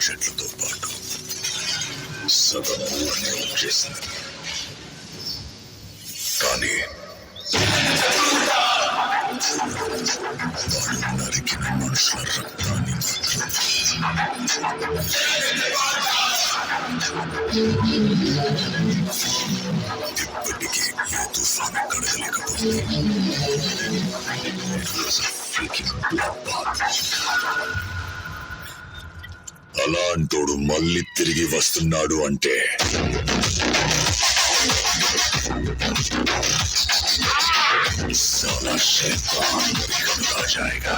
చెట్లతో పాటు సగం ఊరిని వచ్చేసింది కానీ వాడు నరికిన మనుషుల రక్తాన్ని ఇప్పటికీ ఏ తుఫాను కడగలేకపోతుంది It was a freaking bloodbath. అలాంటోడు మళ్ళీ తిరిగి వస్తున్నాడు అంటే साला शैतान निकल आ जाएगा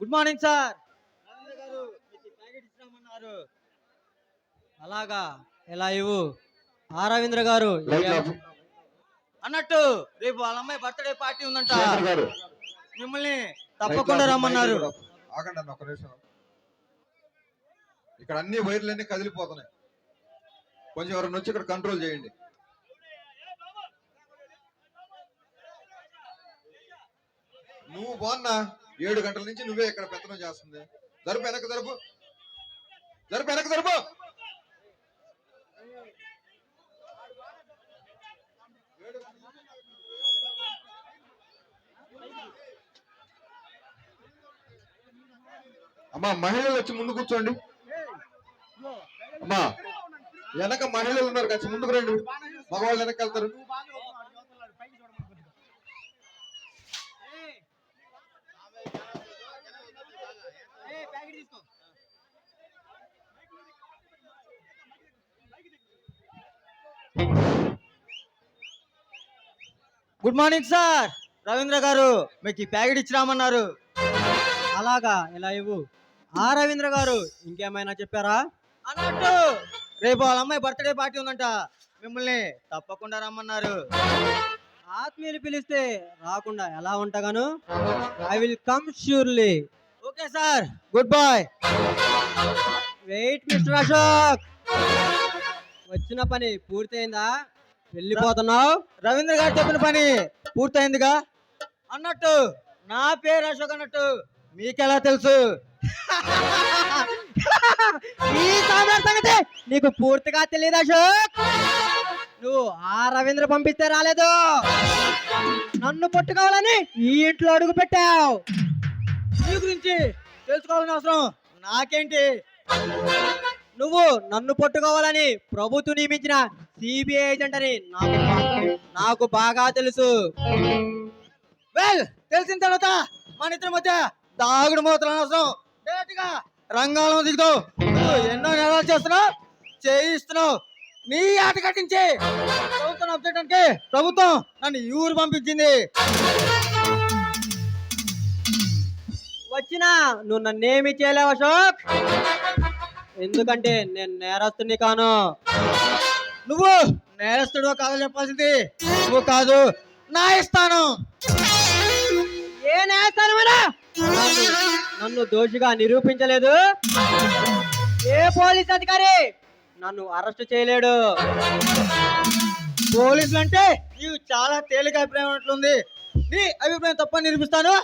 గుడ్ మార్నింగ్ సార్. గారు అలాగా ఎలా ఇవ్వు? ఆ రవీంద్ర గారు అన్నట్టు రేపు వాళ్ళ అమ్మాయి బర్త్డే పార్టీ ఉందంట. మిమ్మల్ని తప్పకుండా రమ్మన్నారు. ఆగండి అన్న ఒక నిమిషం. ఇక్కడ అన్ని వైర్లన్నీ కదిలిపోతున్నాయి. కొంచెం ఎవరైనా వచ్చి ఇక్కడ కంట్రోల్ చేయండి. నువ్వు బాగున్నా? ఏడు గంటల నుంచి నువ్వే ఇక్కడ పెత్తనం చేస్తుంది. జరుపు వెనక జరుపు. జరుపు వెనక జరుపు. అమ్మా మహిళలు వచ్చి ముందు కూర్చోండి. వెనక మహిళలు ఉన్నారు కదా ముందుకు రండి. మగవాళ్ళు వెనక వెళ్తారు. గుడ్ మార్నింగ్ సార్ రవీంద్ర గారు మీకు ఈ ప్యాకెట్ ఇచ్చిరామన్నారు. అలాగా ఇలా ఇవ్వు. ఆ రవీంద్ర గారు ఇంకేమైనా చెప్పారా? అన్నట్టు. రేపు వాళ్ళ అమ్మాయి బర్త్డే పార్టీ ఉందంట. మిమ్మల్ని తప్పకుండా రమ్మన్నారు. ఆత్మీయులు పిలిస్తే రాకుండా ఎలా ఉంటాగాను? I will come surely okay sir good boy wait mister Ashok వచ్చిన పని పూర్తయిందా? వెళ్ళిపోతున్నావు? రవీంద్ర గారు చెప్పిన పని పూర్తయిందిగా? అన్నట్టు నా పేరు అశోక్ అన్నట్టు. మీకెలా తెలుసు? ఈ సంగతి నీకు పూర్తిగా తెలియదు అశోక్? నువ్వు ఆ రవీంద్ర పంపిస్తే రాలేదు. నన్ను పట్టుకోవాలని ఈ ఇంట్లో అడుగు పెట్టావు. నీ గురించి తెలుసుకోవాలని అవసరం నాకేంటి? నువ్వు నన్ను పట్టుకోవాలని ప్రభుత్వం నియమించిన సిబిఐ ఏజెంట్ అని నాకు నాకు బాగా తెలుసు. వెల్ తెలిసిన తర్వాత మన ఇద్దరి మధ్య దాగుడు మూతలు అవసరం డైరెక్ట్గా రంగంలో దిగుతావు ఎన్నో నెలలు చేస్తున్నావు చేయిస్తున్నావు. నీ ఆట కట్టించి. ప్రభుత్వం అప్డేట్ అంటే ప్రభుత్వం నన్ను ఈ ఊరు పంపించింది. వచ్చినా నువ్వు నన్నేమి చేయలేవు అశోక్. ఎందుకంటే నేను నేరస్తుని కాను. నువ్వు నేరస్తుడు కాదు చెప్పాల్సింది నువ్వు కాదు. నా ఇస్తాను. ఏ న్యాయస్థానం నన్ను దోషిగా నిరూపించలేదు. ఏ పోలీస్ అధికారి? నన్ను అరెస్ట్ చేయలేడు. పోలీసులు అంటే నీవు చాలా తేలిక అభిప్రాయం ఉన్నట్లుంది. నీ అభిప్రాయం తప్పని నిరూపిస్తాను.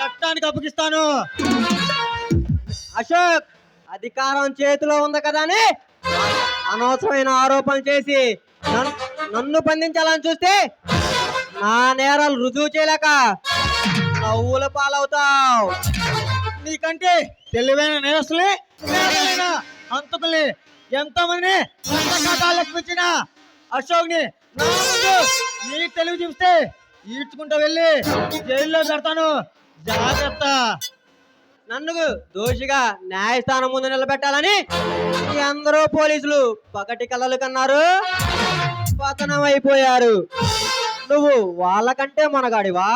చట్టానికి అప్పగిస్తాను. అశోక్ అధికారం చేతిలో ఉంది కదా అని అనవసరమైన ఆరోపణలు చేసి నన్ను బంధించాలని చూస్తే నా నేరాలు రుజువు చేయలేక నవ్వుల పాలవుతావు. నీకంటే తెలివైన నేరస్తులే అంతకులే ఎంతమంది లెక్కించిన అశోక్ని నా నీ తెలివి చూపిస్తే ఈడ్చుకుంటూ వెళ్ళి జైల్లో పెడతాను. జాగ్రత్త. నన్ను దోషిగా న్యాయస్థానం ముందు నిలబెట్టాలని అందరూ పోలీసులు పగటి కలలు కన్నారు. పతనం అయిపోయారు నువ్వు వాళ్ళకంటే మనగాడివా?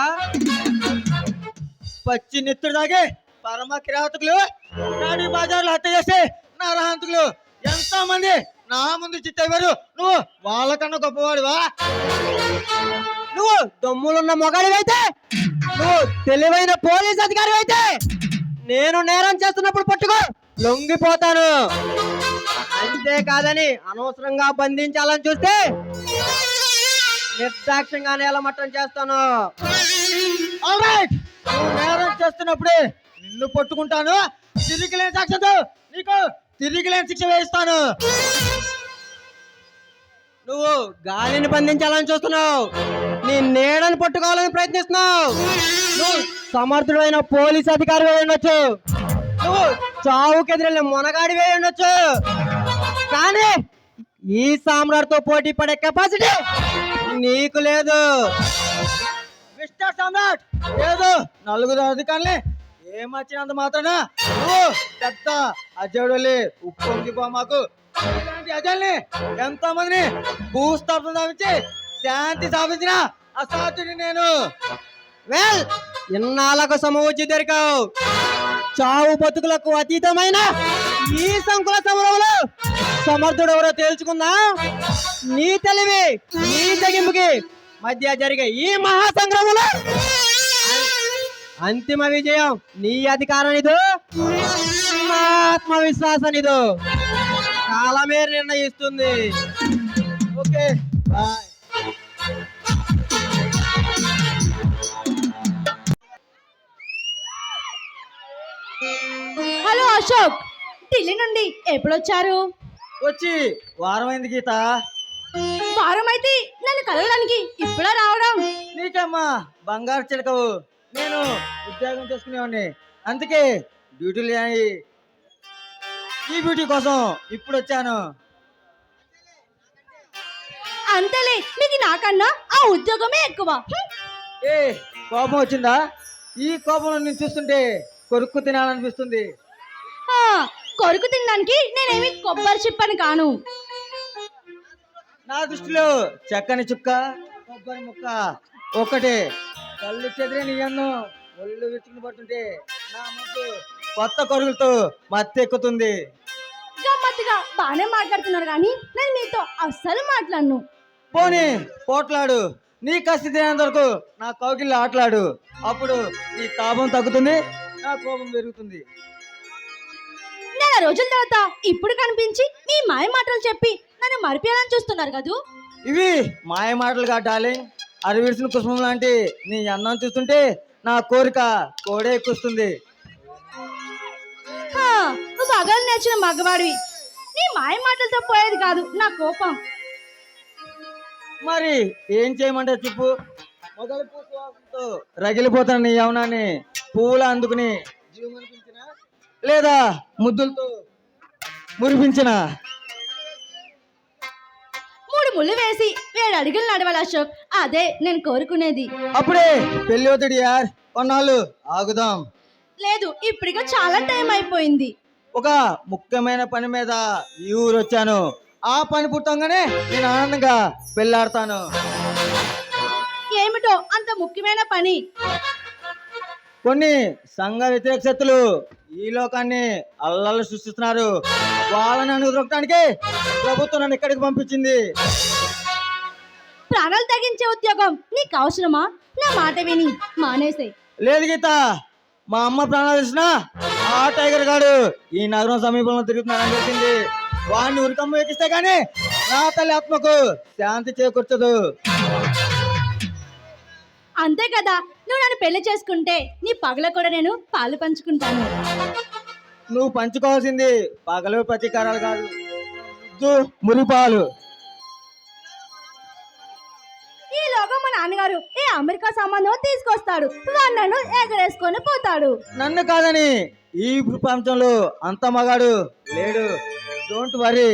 పచ్చి నెత్తుడు దాగే పరమ కిరాతకులు నాడి బజార్లో హత్య చేసి నరహంతకులు. ఎంతో మంది నా ముందు చిత్తయ్యారు నువ్వు వాళ్ళకన్నా గొప్పవాడివా? నువ్వు దమ్ములున్న మొగాడివైతే నువ్వు తెలివైన పోలీస్ అధికారి అయితే నేను నేరం చేస్తున్నప్పుడు పట్టుకో లొంగిపోతాను. అంతేకాదని అనవసరంగా బంధించాలని చూస్తే నిర్దాక్ష్యంగా నేలమట్టం చేస్తాను. Alright, నేరం చేస్తున్నప్పుడే నిన్ను పట్టుకుంటాను. తిరిగి లేని సాక్ష్యంతో నీకు తిరిగి లేని శిక్ష వేయిస్తాను. నువ్వు గాలిని బంధించాలని చూస్తున్నావు. నీ నీడని పట్టుకోవాలని ప్రయత్నిస్తున్నావు. నువ్వు సమర్థుడైన పోలీస్ అధికారి వేయి ఉండొచ్చు. నువ్వు చావుకి మొనగాడి వేయి ఉండొచ్చు. కానీ ఈ సామ్రాట్తో పోటీ పడే కెపాసిటీ నీకు లేదు. మిస్టర్ సమ్రాట్! లేదు నలుగురు అధికారులే. ఏమొచ్చినంత మాత్రాన? నువ్వు పెద్ద అజయుడు ఉప్పొంగిపో మాకు. ఇలాంటి అజల్ని ఎంతో మందిని భూస్థాపన సాధించి శాంతి స్థాపించిన అసాధ్యుని నేను. వెల్ ఇన్నాళ్ళకు సమవచ్చి దొరికావు. చావు బతుకులకు అతీతమైన ఈ సంకుల సమరంలో సమర్థుడు ఎవరో తేల్చుకుందా. నీ తెలివి నీ తెగింపుకి మధ్య జరిగే ఈ మహాసంగ్రామంలో అంతిమ విజయం నీ అధికారం ఇదో నా ఆత్మవిశ్వాసం ఇదో కాలమే నిర్ణయిస్తుంది. Okay bye. Hello Ashok Delhi నుండి ఎప్పుడొచ్చారు? వచ్చి వారం అయింది గీత. వారం అయితే నన్ను కలవడానికి ఇప్పుడే రావడం? నీకమ్మా బంగారు చిలకవు. నేను ఉద్యోగం చేసుకునేవాడిని. అందుకే డ్యూటీలు అయ్యి ఈ బ్యూటీ కోసం ఇప్పుడు వచ్చాను. అంతేలే నీకు నాకన్నా ఆ ఉద్యోగమే ఎక్కువ. ఏ కోపం వచ్చిందా? ఈ కోపంలో నేను చూస్తుంటే కొరుక్కు తినాలనిపిస్తుంది. కొరుకు తినడానికి నేనేమి కొబ్బరి చిప్పని కాను. నా దృష్టిలో చక్కని చుక్క కొబ్బరి ముక్క ఒకటే. కళ్ళు చెదిరే నీ అన్ను ఒళ్ళు విచ్చుకుని పట్టుంటే నా ముక్కు కొత్త కొరుగులతో మత్తెక్కుతుంది. గమ్మత్తుగా బాగానే మాట్లాడుతున్నారు కానీ నేను మీతో అస్సలు మాట్లాడను. పోనీ పోట్లాడు. నీ కసి తినేంత వరకు నా కౌగిల్లో ఆటలాడు. అప్పుడు నీ తాపం తగ్గుతుంది నా కోపం పెరుగుతుంది. నెల రోజుల తర్వాత ఇప్పుడు కనిపించి మీ మాయ మాటలు చెప్పి నన్ను మరిపేయాలని చూస్తున్నారు కదూ? ఇవి మాయ మాటలుగా డార్లింగ్ అరవిడిసిన కుసుమం లాంటి నీ అన్నం చూస్తుంటే నా కోరిక కోడే ఎక్కుస్తుంది. నువ్వు పగలు నేర్చిన మగవాడివి. నీ మాయ మాటలతో పోయేది కాదు నా కోపం. మరి ఏం చేయమంటే చెప్పు. మొదలు రగిలిపోతున్న నీ యవనాన్ని పువ్వులు అందుకుని లేదా ముద్దులతో మురిపించిన? ముళ్ళు వేసి వేడు అడుగులు నడవాలి అశోక్. అదే నేను కోరుకునేది. అప్పుడే పెళ్ళి అవుతాడు యార్. కొన్నాళ్ళు ఆగుదాం. లేదు ఇప్పటికే చాలా టైం అయిపోయింది. ఒక ముఖ్యమైన పని మీద ఈ ఊరు వచ్చాను. ఆ పని పుట్టంగానే నేను ఆనందంగా పెళ్ళాడతాను. ఏమిటో అంత ముఖ్యమైన పని? కొన్ని సంఘ వ్యతిరేక శక్తులు ఈ లోకాన్ని అల్లలు సృష్టిస్తున్నారు. వాళ్ళని అనుగ్రహించడానికి ప్రభుత్వం నన్ను ఇక్కడికి పంపించింది. ప్రాణాలు తగ్గించే ఉద్యోగం. నీకు అవసరమా? నా మాట విని మానేసే. లేదు గీత. మా అమ్మ ప్రాణాలు తెలిసిన ఆ టైగర్ గాడు ఈ నగరం సమీపంలో తిరుగుతున్నాడని చెప్పింది. వాడిని ఉరికమ్మ ఎక్కిస్తే గానీ నా తల్లి ఆత్మకు శాంతి చేకూర్చదు. అంతే కదా. నువ్వు నన్ను పెళ్ళి చేసుకుంటే నీ పగల కూడా నేను పాలు పంచుకుంటాను. నువ్వు పంచుకోవాల్సింది పగలు ప్రతీకారాలు కాదు. మురిపాలు. నాన్నగారు ఏ అమెరికా సంబంధం తీసుకొస్తాడు వాడు నన్ను ఎగరేసుకొని పోతాడు. నన్ను కాదని ఈ ప్రపంచంలో అంత మగాడు లేడు. డోంట్ వరీ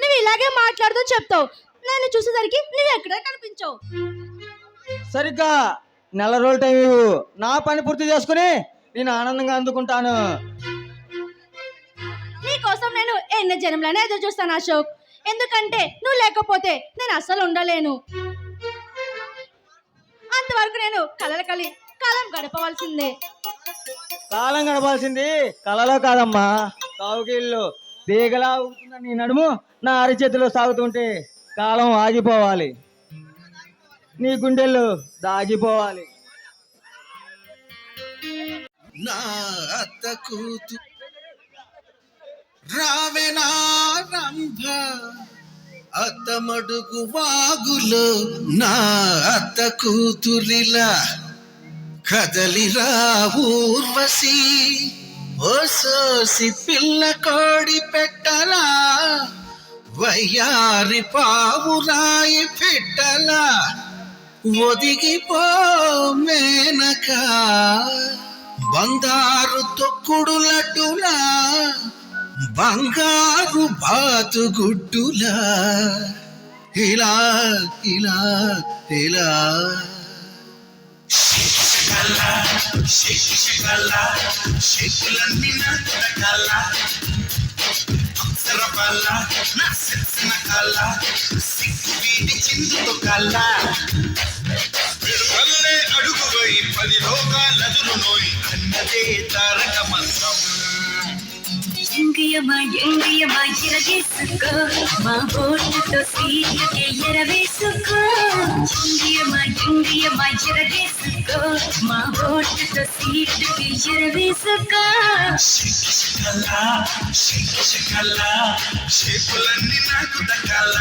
నువ్వు ఇలాగే మాట్లాడుతూ చెప్తావు. నన్ను చూసేసరికి నువ్వు ఎక్కడ కనిపించవు. సరిగ్గా నెల రోజుల టైం ఇవ్వు. నా పని పూర్తి చేసుకుని నేను ఆనందంగా అందుకుంటాను. నీకోసం నేను ఎన్ని జన్మలనే ఎదురు చూస్తాను అశోక్. ఎందుకంటే నువ్వు లేకపోతే నేను అస్సలు ఉండలేను. అంతవరకు నేను కలలు కలి కాలం గడపవలసిందే. కాలం గడపాల్సింది కలలో కాదమ్మా. కావుకీళ్ళు తీగలా ఊగుతున్న నీ నడుము నా అరిచేతిలో సాగుతుంటే కాలం ఆగిపోవాలి. నీ గుండెల్లో దాగిపోవాలి. నా అత్త కూతు రావెనా రంభ అత్తమడుగు వాగులో నా అత్త కూతురిలా కదలిరా ఊర్వశి. ఓసోసి పిల్ల కోడి పెట్టలా వయ్యారి పావురాయి పెట్టలా ఒదిగిపో మేనక. బందారు తొక్కుడు లడ్డులా బంగారు బాతుగుడ్డులా ఇలా ఇలా ఇలా. శకులన్నీ నా సిగ్గు వీడి పెరుగల్లే అడుగువై పది లోకాలదురు నోయి. అన్నదే తారక మంత్రం. ఎంగియమా ఎంగియమా ఎరగేసుకో మా బోట్లతో సీట్లకే ఎరవేసుకో ఎంగియమా ఎంగియమా ఎరగేసుకో మా బోట్లతో సీట్లకే ఎరవేసుకో శకల శకల శకులన్నీ నాకు దక్కాల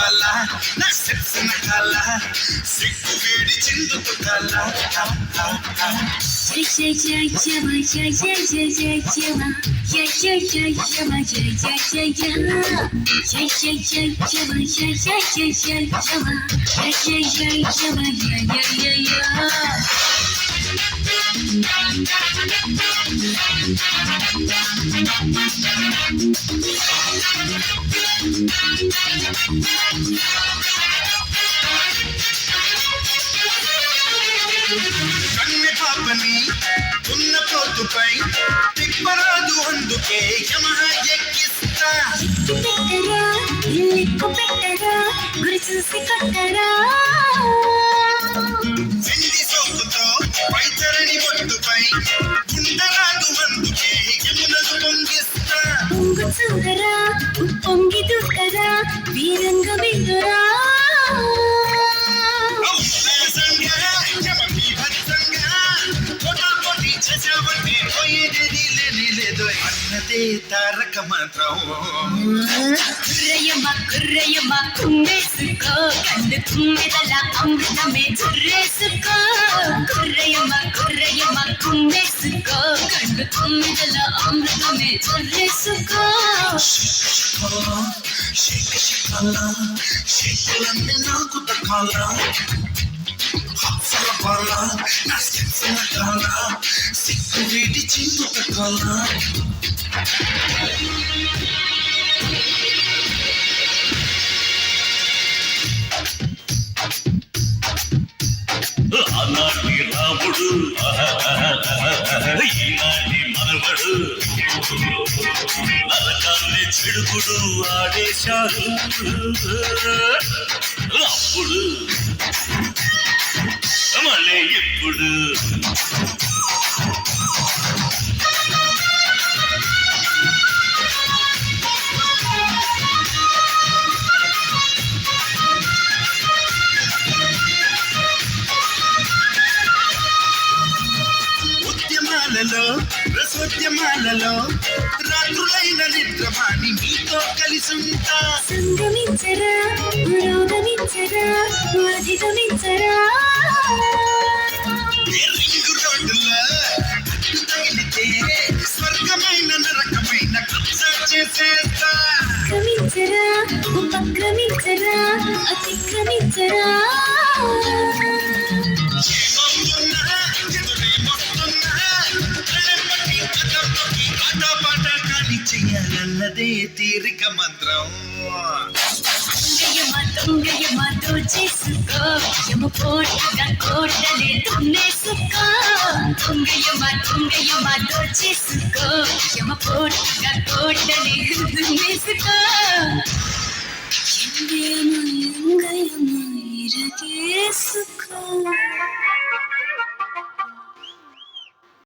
అప్సరపాల నా సెక్సిన కాల సిగ్గు వీడి చిందుతో కల్ల జై జై జై జమ జై జై జై జై జమ జై జై జై జమ జై జై జై జమ జై జై జై జమ జై జై జై జై జమ జై జై జై జమ జై జై జై జై కన్నె పాపని ఉన్న పోతుపై తిప్పరాదు అందుకే యమహ ఎక్కిస్తా పెట్టరా ఇల్లిక్కు పెట్టరా గురి చూసి కొట్టరా. వైతరణి ఒట్టుపై గుండరాదు అందుకే యమునకు పొంగిస్తా. పొంగు చూడరా పొంగి దూకరా వీరంగ విందురా లేదు అన్నదే తారక మంత్రం కుర్రయ్యమ్మ కుర్రయ్యమ్మ కుమ్మేసుకో కండు కుమ్మెదల అమృతమే చుర్రేసుకో కుర్రయ్యమ్మ కుర్రయ్యమ్మ కుమ్మేసుకో కండు కుమ్మెదల అమృతమే చుర్రేసుకో శేఖ శిఖల శేఖలన్నీ నాకు దక్కాల హప్సల నా సిక్సిన కాల సిక్కు వీటి చిందు దక్కాల ఆనాటి రాముడు ఈనాటి మనవడు నరకాన్ని చెడుగుడు ఆడేశాడు. అప్పుడు మళ్ళీ ఇప్పుడు రసోద్యమాలలో రాత్రులైన నిద్రమాని మీతో కలిసి సంగమించరా పురోగమించరా అధిగమించరా రింగు రోడ్డులో అడ్డు తగిలితే స్వర్గమైన నరకమైన చేసేస్తా. క్రమించరా ఉపక్రమించరా అతిక్రమించరా. కలకర్తకి ఆటపాట కానీ చెయ్యాలన్నదే తీరిక మంత్రం. మాతో చేసుకో ఎము కోటగా కోటలే తుమ్మేసుకో తుంగయమా తుంగయమా దోచేసుకో ఎమ కోటగా కోటలే తుమ్మేసుకో ఎందేమో ఎంగయమా ఇరగేసుకో